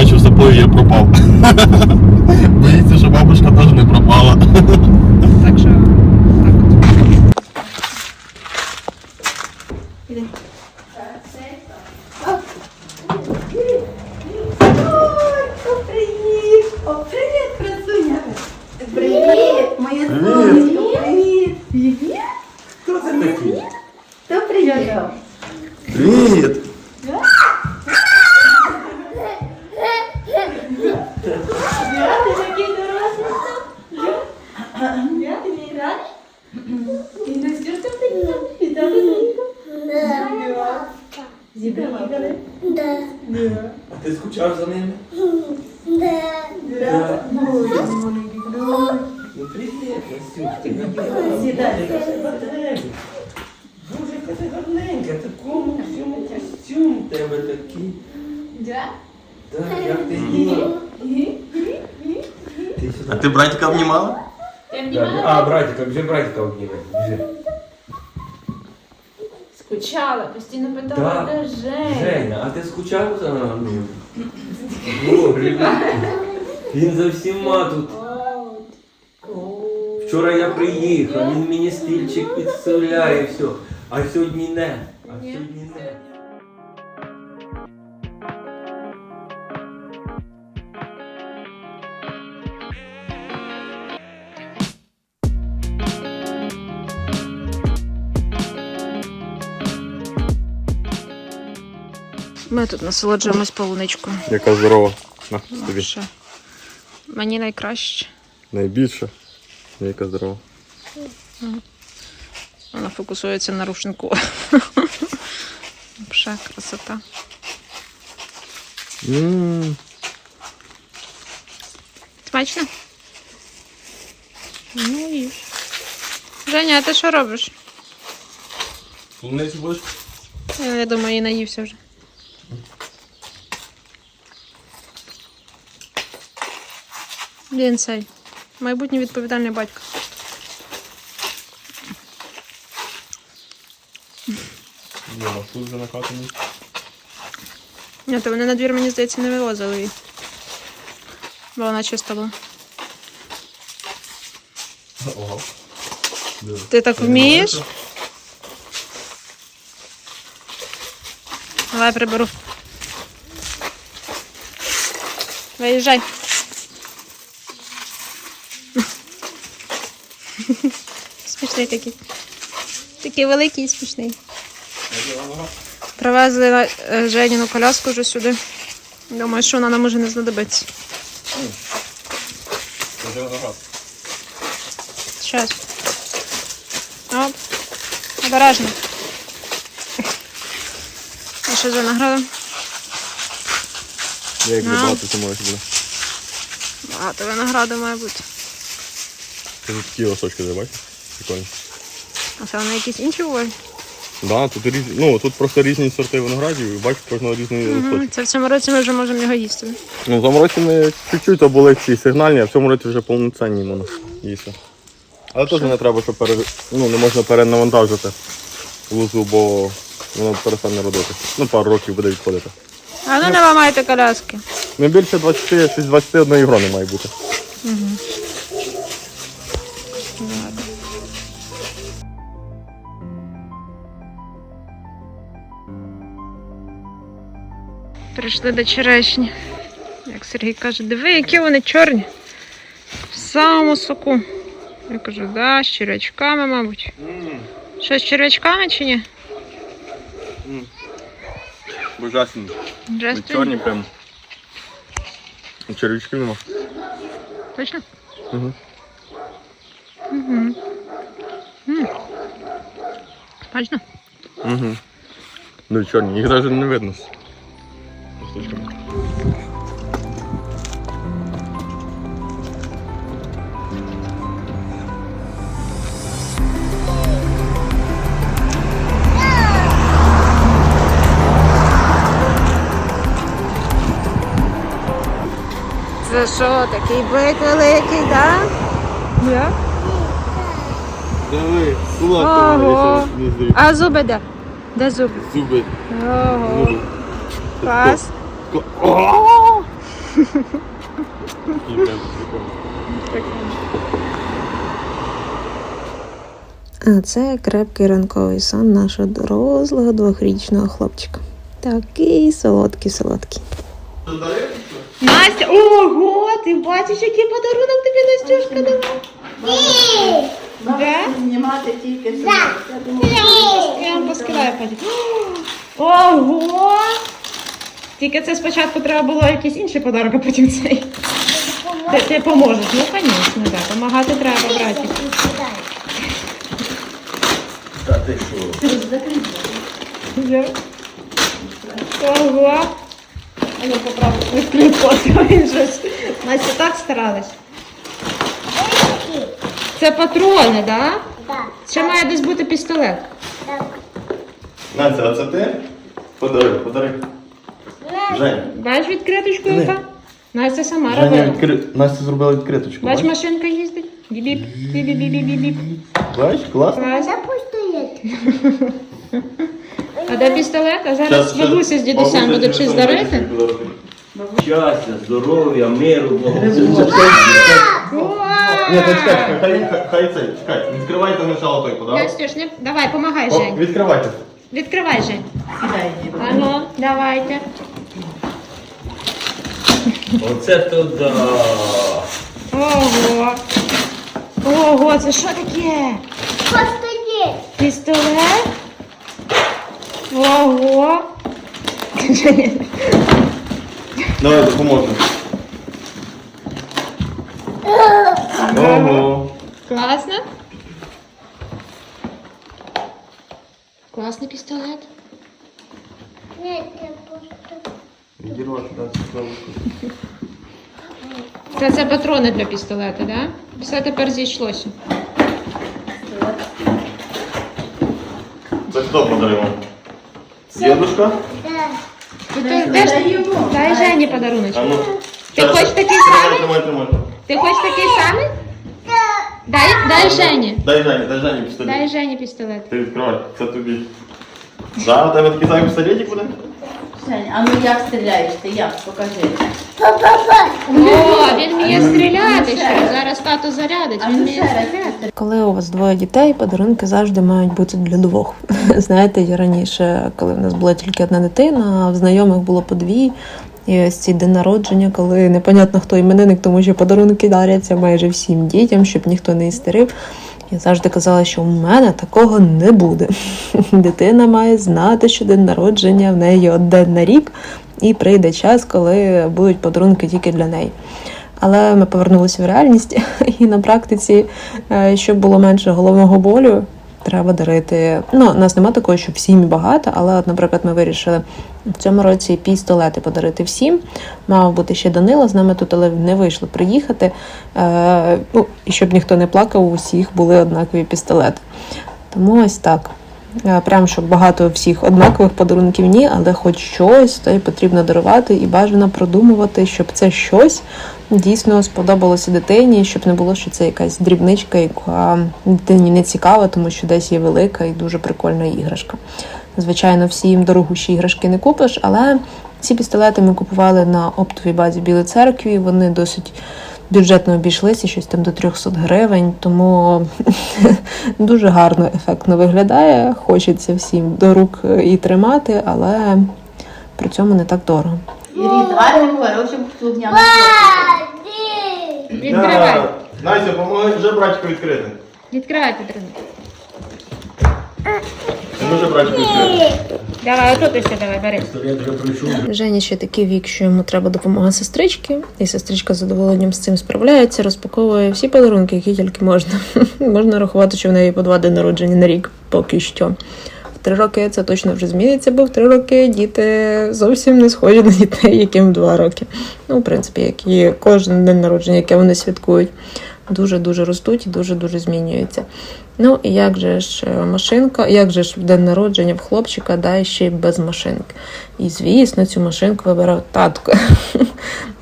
бачу, в заплив я пропав. Боїться, що бабушка теж не пропала. Зібрали? Да. Да. А ти скучав за ними? Да. Да. Боже мой, любой. Ну привіт, Настюш, ти гадала. Сідай. Боже, яка ти гарненька, такому всьому костюм у тебе такий. Да? Так, як ти знімала? А ты братика обнимала? Ты? А, братика, где братика обнимать? Скучала, постійно питала, Да. де Женя? Женя, а ти скучав за нами? Він за всіма тут. Вчора я приїхав, він мені стільчик підставляє все. А сьогодні не. А сьогодні не. Ми тут насолоджуємось полуничкою. Яка здорова. На, ну, тобі. Мені найкраще. Найбільше. Яка здорова. Вона фокусується на рушинку. Пша, красота. Ммм. Смачно? Ну і. Женя, а ти що робиш? Полуницю будеш? Е, я думаю, і наївся вже. Він цей. Майбутній відповідальний батько. Є маршрут вже накатаний. Ні, то вони на двір, мені здається, не вивозили її. Бо вона чиста була. Ого. Ти так вмієш? Давай приберу. Виїжджай. Смотри, такий. Такий великий і смішний. Привезли е, Женіну коляску вже сюди. Думаю, що вона нам уже не знадобиться. Зараз. Оп. Обережно. А що за награда? Як багато це може бути? Багато винограду має бути. Тут такі лосочки, де бачиш? Прикольно. А це вони якісь інші бувають? Да, тут ну тут просто різні сорти виноградів, і бачиш, кожного різний листочок. Це в цьому році ми вже можемо його їсти. Ну, в тому році ми чуть-чуть були ці сигнальні, а в цьому році вже повноцінні воно їсти. Але теж не треба, щоб пере... ну, не можна перенавантажити лузу, бо воно перестане родити. Ну, пару років буде відходити. А ну не ламайте коляски. Не більше 20, щось 21 грони має бути. Прийшли до черешні. Як Сергій каже, диви, які вони чорні. В самому соку. Я кажу, да, з черв'ячками, мабуть. Що з черв'ячками чи ні? Божасні. Джастін? Чорні прям. Червячків нема. Точно? Угу. Угу. Смачно? Угу. Ну, чорні, їх навіть не видно. З листочками. Це що, такий бик великий? Да? Давай, Ого. А зуби де? Де зуби? Зуби. Ого. Клас. А це крепкий ранковий сон нашого дорослого двохрічного хлопчика. Такий солодкий, солодкий. Настя, ого, ти бачиш, який подарунок тобі Настюшка дала? Ні! Де? Знімати тільки. Я вам поскидаю потім. Ого! Тільки це спочатку треба було якийсь інший подарок, а потім цей. Ти, ти поможеш, ну звісно, так. Помагати треба, браті. Та ти що? Вже. Ого! А я поправлю відкрив фото, він. Настя так старалась. Це патрони, так? Так. Ще має десь бути пістолет. Настя, а це ти? Подари, подари. Женя. Бач відкриточку яка? Настя сама Женя робила. відкри... Настя зробила відкриточку. Бач, Бач, машинка їздить. Бібіп, бібіп-бібіп-бібіп. Бач класно. Клас. Пустуєте. А де пістолет? А зараз бабуся з дідусем буде щось дарити. Щастя, здоров'я, миру, благополуччя. Ні, то чекай, хай, хай, хай це, чекай. Відкривайте спочатку той подарок. Настюш, не... давай, помагай, О, Жень. відкривайте. Відкривай, Жень. Ану, давайте. Оце то да. Ого. Ого, це що таке? Пустуєте. Пістолет? Ого. Давай допоможемо. Ого. Класно? Класний пістолет. Ні, це Це, патрони для пістолета, так? Да? Все тепер зійшлося. Це хто подарив вам? Дідушка? Ти, ти, теж, дай Жені подарунок. Ну. Ти хочеш такий Тримай, самий? тримай, тримай. Ти хочеш такий самий? Дай, дай Жені. Дай Жені, дай Жені пістолет. Дай Жені пістолет. Ти відкривай, це тобі. Да, у тебе такий самий пістолетик буде? Жень, а ну як стріляєш ти? Як? Покажи. О, він вміє стріляти ще. Зараз тато зарядить, він ну вміє стріляти. Коли у вас двоє дітей, подарунки завжди мають бути для двох. Знаєте, я раніше, коли в нас була тільки одна дитина, а в знайомих було по дві. І ось ці день народження, коли непонятно хто іменинник, тому що подарунки даряться майже всім дітям, щоб ніхто не істерив. Я завжди казала, що у мене такого не буде. Дитина має знати, що день народження в неї один на рік, і прийде час, коли будуть подарунки тільки для неї. Але ми повернулися в реальність, і на практиці, е, щоб було менше головного болю, треба дарити. Ну, у нас немає такого, що всім багато, але, от, наприклад, ми вирішили в цьому році пістолети подарити всім. Мав бути ще Данила з нами тут, але не вийшло приїхати. Е, ну, і щоб ніхто не плакав, у всіх були однакові пістолети. Тому ось так. Е, Прям щоб багато всіх однакових подарунків ні, але хоч щось, то й потрібно дарувати і бажано продумувати, щоб це щось дійсно сподобалося дитині, щоб не було, що це якась дрібничка, яка дитині не цікава, тому що десь є велика і дуже прикольна іграшка. Звичайно, всі їм дорогущі іграшки не купиш, але ці пістолети ми купували на оптовій базі Білої церкві. Вони досить бюджетно обійшлися, щось там до 300 гривень, тому дуже гарно, ефектно виглядає. Хочеться всім до рук і тримати, але при цьому не так дорого. І гарним, хорошим слухняним. Відкривай. Настя, помоги вже братику відкрити. Відкривай, Петрина. Може братику відкрити. Давай, отут ще давай, бери. Вже пройшов. Жені ще такий вік, що йому треба допомога сестрички, і сестричка з задоволенням з цим справляється, розпаковує всі подарунки, які тільки можна. можна рахувати, що в неї по два дні народження на рік поки що. Три роки це точно вже зміниться, бо в три роки діти зовсім не схожі на дітей, яким два роки. Ну, в принципі, як і кожен день народження, яке вони святкують. Дуже-дуже ростуть і дуже-дуже змінюються. Ну і як же ж е, машинка, як же ж день народження в хлопчика, да, і ще й без машинки. І звісно, цю машинку вибирав татко.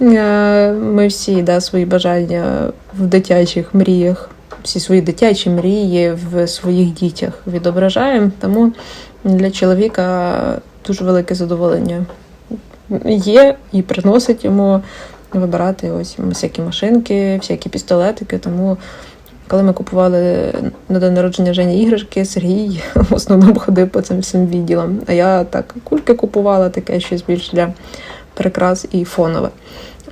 Е, Ми всі да, свої бажання в дитячих мріях, всі свої дитячі мрії в своїх дітях відображаємо. Тому для чоловіка дуже велике задоволення є і приносить йому вибирати ось всякі машинки, всякі пістолетики. Тому коли ми купували на день народження Жені іграшки, Сергій в основному ходив по цим всім відділам. А я так кульки купувала, таке щось більш для прикрас і фонове.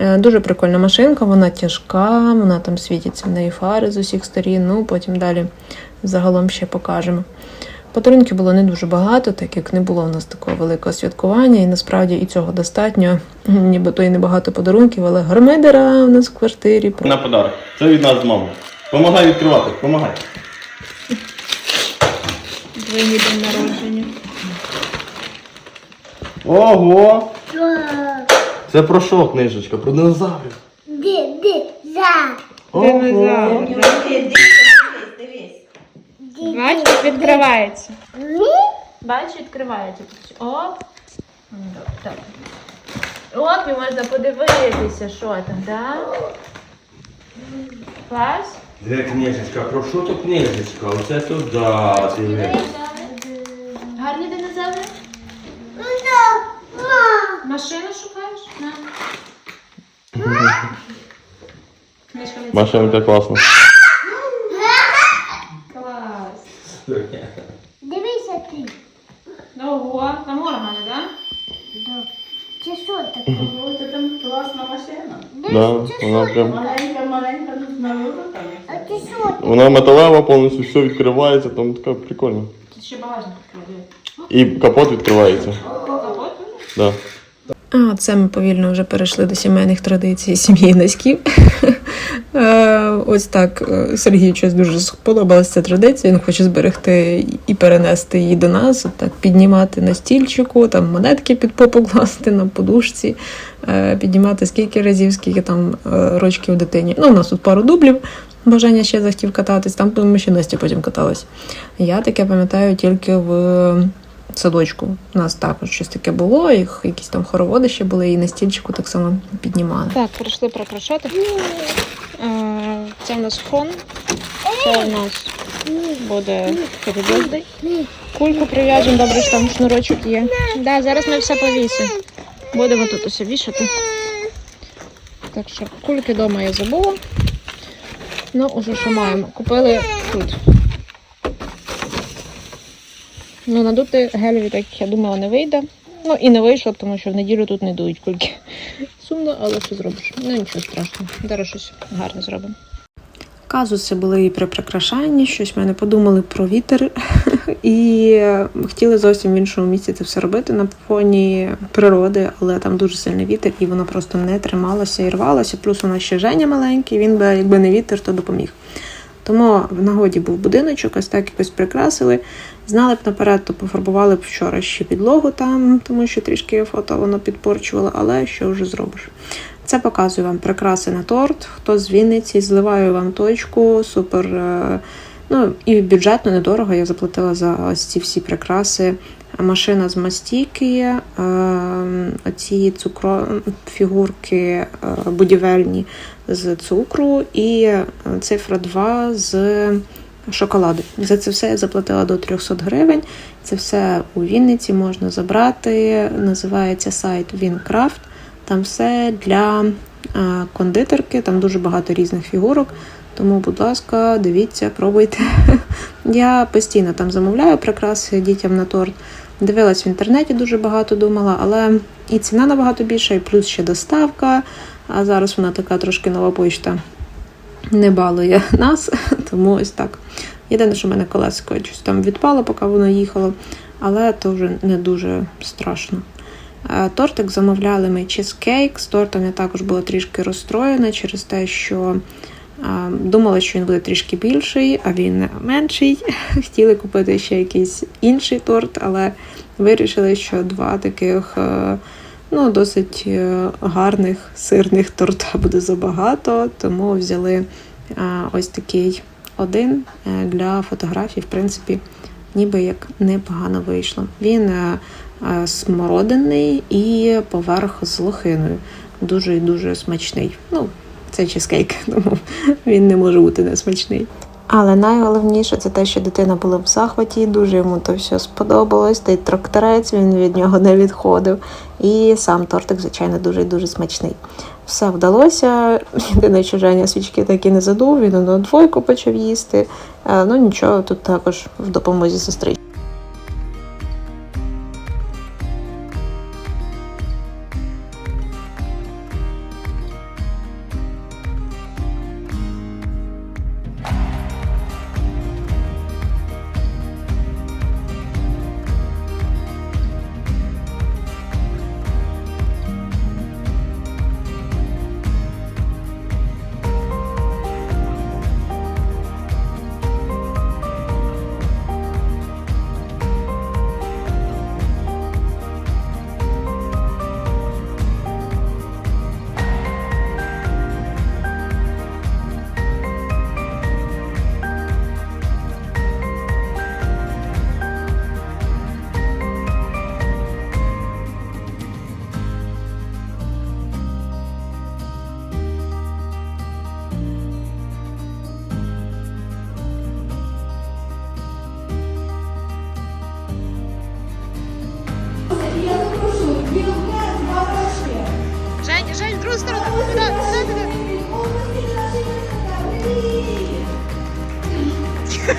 Е, Дуже прикольна машинка, вона тяжка, вона там світиться в неї фари з усіх сторін. Ну потім далі загалом ще покажемо. Подарунків було не дуже багато, так як не було у нас такого великого святкування, і насправді і цього достатньо. Нібито і небагато подарунків, але гармидера у нас в квартирі. На подарок. Це від нас з мамою. Помагай відкривати, помагай. Двойні день народження. Ого! Це про що книжечка? Про динозаврів. Ого! Бачиш, відкривається. Бачиш, відкривається. Оп. Так. Оп, і можна подивитися, що там, так? Клас. Де книжечка? Про що то книжечка? Оце туди. диви. Гарні динозаври? Машину шукаєш? На. Книжка не Машинка класна. Клас. Дивися ти. Ого, там органи, так? Чи що таке? Це там класна машина. Да, вона прям. Маленька, маленька, ну знаю, там. А ти що? Вона металева повністю, все відкривається, там така прикольно. Тут ще багажник відкриває. І капот відкривається. Да. А це ми повільно вже перейшли до сімейних традицій сім'ї Наськів. Е, Ось так е, Сергію щось дуже сподобалася ця традиція. Він хоче зберегти і перенести її до нас, так піднімати на стільчику, там монетки під попу класти на подушці, е, піднімати скільки разів, скільки там рочків дитині. Ну, у нас тут пару дублів. Бажання ще захотів кататись, там ми ще Настя потім каталась. Я таке пам'ятаю тільки в садочку. У нас також щось таке було, їх якісь там хороводи ще були, і на стільчику так само піднімали. Так, прийшли прикрашати. Е, Це в нас фон. Це у нас буде перебіжний. Кульку прив'яжемо, добре, що там шнурочок є. Да, зараз ми все повісимо. Будемо тут усе вішати. Так що кульки вдома я забула. Ну, уже що маємо. Купили тут. Ну, надути гелеві, так я думала, не вийде. Ну і не вийшло, тому що в неділю тут не дують кульки. Сумно, але що зробиш? Ну нічого страшного. Зараз щось гарне зробимо. Казуси були і при прикрашанні, щось мене подумали про вітер і хотіли зовсім в іншому місці це все робити на фоні природи, але там дуже сильний вітер, і воно просто не трималося і рвалося. Плюс у нас ще Женя маленький, він би, якби не вітер, то допоміг. Тому в нагоді був будиночок, ось так якось прикрасили. Знали б наперед, то пофарбували б вчора ще підлогу там, тому що трішки фото воно підпорчувало, але що вже зробиш. Це показую вам прикраси на торт. Хто з Вінниці, зливаю вам точку, супер. е, Ну і бюджетно недорого. Я заплатила за ось ці всі прикраси. Машина з мастійки, е, оці цукро фігурки е, будівельні з цукру і цифра 2 з шоколаду. За це все я заплатила до 300 гривень. Це все у Вінниці можна забрати. Називається сайт Вінкрафт. Там все для е, кондитерки, там дуже багато різних фігурок. Тому, будь ласка, дивіться, пробуйте. Я постійно там замовляю прикраси дітям на торт. Дивилась в інтернеті дуже багато думала, але і ціна набагато більша, і плюс ще доставка. А зараз вона така трошки нова почта не балує нас, тому ось так. Єдине, що в мене колесико щось там відпало, поки воно їхало, але то вже не дуже страшно. Е, Тортик замовляли ми чизкейк. З тортом я також була трішки розстроєна через те, що е, думала, що він буде трішки більший, а він менший. Хотіли купити ще якийсь інший торт, але вирішили, що два таких е, ну, досить гарних сирних торта буде забагато, тому взяли ось такий один е, для фотографій, в принципі, ніби як непогано вийшло. Він е, е, смородиний і поверх з лохиною. Дуже і дуже смачний. Ну, це чизкейк, тому він не може бути несмачний. Але найголовніше це те, що дитина була в захваті, дуже йому то все сподобалось. Та й тракторець він від нього не відходив. І сам тортик, звичайно, дуже дуже смачний. Все вдалося. Єдине, Женя свічки так і не задув, він на двойку почав їсти. Е, Ну нічого, тут також в допомозі сестри.